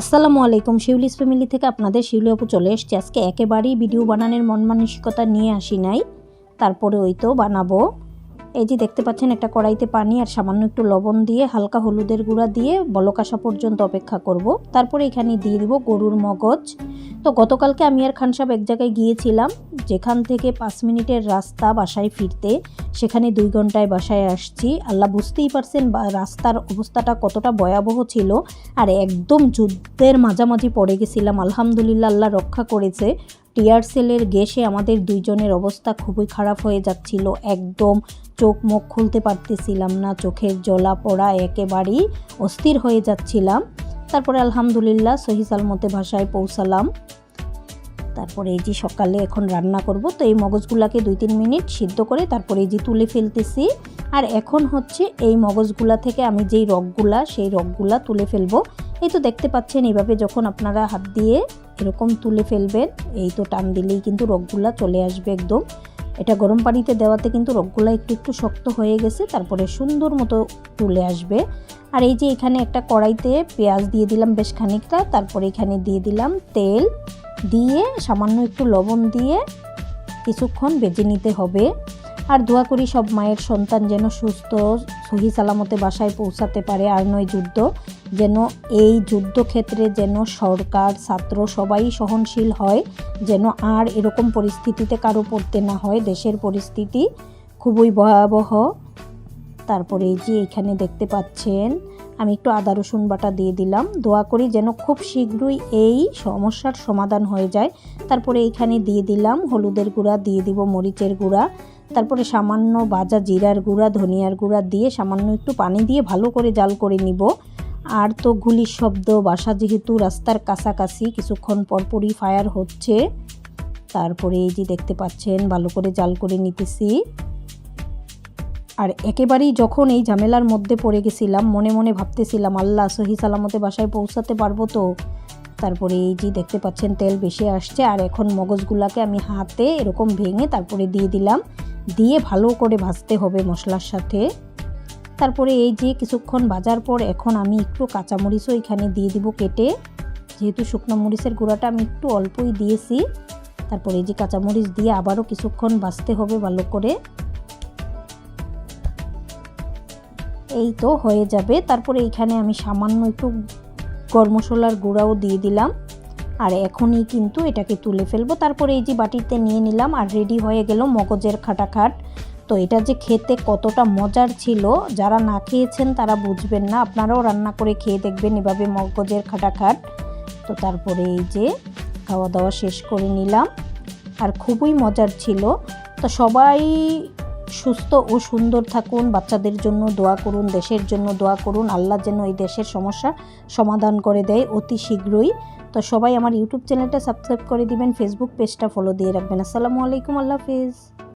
আসসালামু আলাইকুম শিউলিস ফ্যামিলি থেকে আপনাদের শিউলি আপু চলে এসছে। আজকে একেবারেই ভিডিও বানানোর মন মানসিকতা নিয়ে আসি নাই। তারপরে ওই তো বানাবো। এই যে দেখতে পাচ্ছেন একটা কড়াইতে পানি আর সামান্য একটু লবণ দিয়ে হালকা হলুদের গুঁড়া দিয়ে বলক আসা পর্যন্ত অপেক্ষা করব। তারপরে এখানে দিয়ে দিব গরুর মগজ। তো গতকালকে আমি আর খান সাহেব এক জায়গায় গিয়েছিলাম, যেখান থেকে পাঁচ মিনিটের রাস্তা বাসায় ফিরতে। সেখানে দুই ঘন্টায় বাসায় আসছি। আল্লাহ বুঝতেই পারছেন রাস্তার অবস্থাটা কতটা ভয়াবহ ছিল। আর একদম যুদ্ধের মাঝামাঝি পড়ে গেছিলাম। আলহামদুলিল্লাহ আল্লাহ রক্ষা করেছে। টিয়ার সেলের গ্যাসে আমাদের দুইজনের অবস্থা খুবই খারাপ হয়ে যাচ্ছিল। একদম চোখ মুখ খুলতে পারতেছিলাম না, চোখের জলা পড়া একেবারেই অস্থির হয়ে যাচ্ছিলাম। তারপরে আলহামদুলিল্লাহ সহি সালমতে ভাষায় পৌঁছালাম। তারপরে এই যে সকালে এখন রান্না করব, তো এই মগজগুলাকে দুই তিন মিনিট সিদ্ধ করে তারপরে এই যে তুলে ফেলতেছি। আর এখন হচ্ছে এই মগজগুলা থেকে আমি যেই রগগুলা, সেই রগগুলা তুলে ফেলব। এই তো দেখতে পাচ্ছেন, এইভাবে যখন আপনারা হাত দিয়ে এরকম তুলে ফেলবেন, এই তো টান দিলেই কিন্তু রগগুলা চলে আসবে একদম। এটা গরম পানিতে দেওয়াতে কিন্তু রগগুলা একটু একটু শক্ত হয়ে গেছে, তারপরে সুন্দর মতো তুলে আসবে। আর এই যে এখানে একটা কড়াইতে পেঁয়াজ দিয়ে দিলাম বেশ খানিকটা, তারপরে এখানে দিয়ে দিলাম তেল, দিয়ে সামান্য একটু লবণ দিয়ে কিছুক্ষণ বেজে নিতে হবে। আর দোয়া করি সব মায়ের সন্তান যেন সুস্থ, সহি সালামতে বাসায় পৌঁছাতে পারে আর নয় যুদ্ধ, যেন এই যুদ্ধক্ষেত্রে যেন সরকার, ছাত্র সবাই সহনশীল হয়, যেন আর এরকম পরিস্থিতিতে কারও পড়তে না হয়। দেশের পরিস্থিতি খুবই ভয়াবহ। তারপরে এই যে এখানে দেখতে পাচ্ছেন, আমি একটু আদা, রসুন বাটা দিয়ে দিলাম। দোয়া করি যেন খুব শীঘ্রই এই সমস্যার সমাধান হয়ে যায়। তারপরে এখানে দিয়ে দিলাম হলুদের গুঁড়া, দিয়ে দিব মরিচের গুঁড়া। তারপরে সামান্য বাজা জিরার গুঁড়া, ধনিয়ার গুঁড়া দিয়ে সামান্য একটু পানি দিয়ে ভালো করে জাল করে নিব। আর তো গুলির শব্দ, বাসা যেহেতু রাস্তার কাছাকাছি, কিছুক্ষণ পরপরই ফায়ার হচ্ছে। তারপরে এই যে দেখতে পাচ্ছেন, ভালো করে জাল করে নিতেছি। আর একেবারেই যখন এই ঝামেলার মধ্যে পড়ে গেছিলাম, মনে মনে ভাবতেছিলাম, আল্লাহ, সহি সালামতে বাসায় পৌঁছাতে পারব তো। তারপরে এই যে দেখতে পাচ্ছেন, তেল বেশি আসছে। আর এখন মগজগুলাকে আমি হাতে এরকম ভেঙে তারপরে দিয়ে দিলাম। দিয়ে ভালো করে ভাজতে হবে মশলার সাথে। তারপরে এই যে কিছুক্ষণ ভাজার পর এখন আমি একটু কাঁচামরিচও এখানে দিয়ে দিব কেটে। যেহেতু শুকনো মরিচের গুঁড়াটা আমি একটু অল্পই দিয়েছি। তারপরে এই যে কাঁচামরিচ দিয়ে আবারও কিছুক্ষণ ভাজতে হবে ভালো করে। এই তো হয়ে যাবে। তারপরে এখানে আমি সামান্য একটু গরম মশলার গুঁড়াও দিয়ে দিলাম। আর এখনই কিন্তু এটাকে তুলে ফেলব। তারপরে এই যে বাটিতে নিয়ে নিলাম আর রেডি হয়ে গেল মগজের খাটাখাট। তো এটা যে খেতে কতটা মজার ছিল, যারা না খেয়েছেন তারা বুঝবেন না। আপনারাও রান্না করে খেয়ে দেখবেন এভাবে মগজের খাটাখাট। তো তারপরে এই যে খাওয়া দাওয়া শেষ করে নিলাম। আর খুবই মজার ছিল। তো সবাই সুস্থ ও সুন্দর থাকুন, বাচ্চাদের জন্য দোয়া করুন, দেশের জন্য দোয়া করুন, আল্লাহ যেন এই দেশের সমস্যা সমাধান করে দেয় অতি শীঘ্রই। তো সবাই আমার ইউটিউব চ্যানেলটা সাবস্ক্রাইব করে দিবেন ফেসবুক পেজটা ফলো দিয়ে রাখবেন। আসসালামু আলাইকুম, আল্লাহ হাফিজ।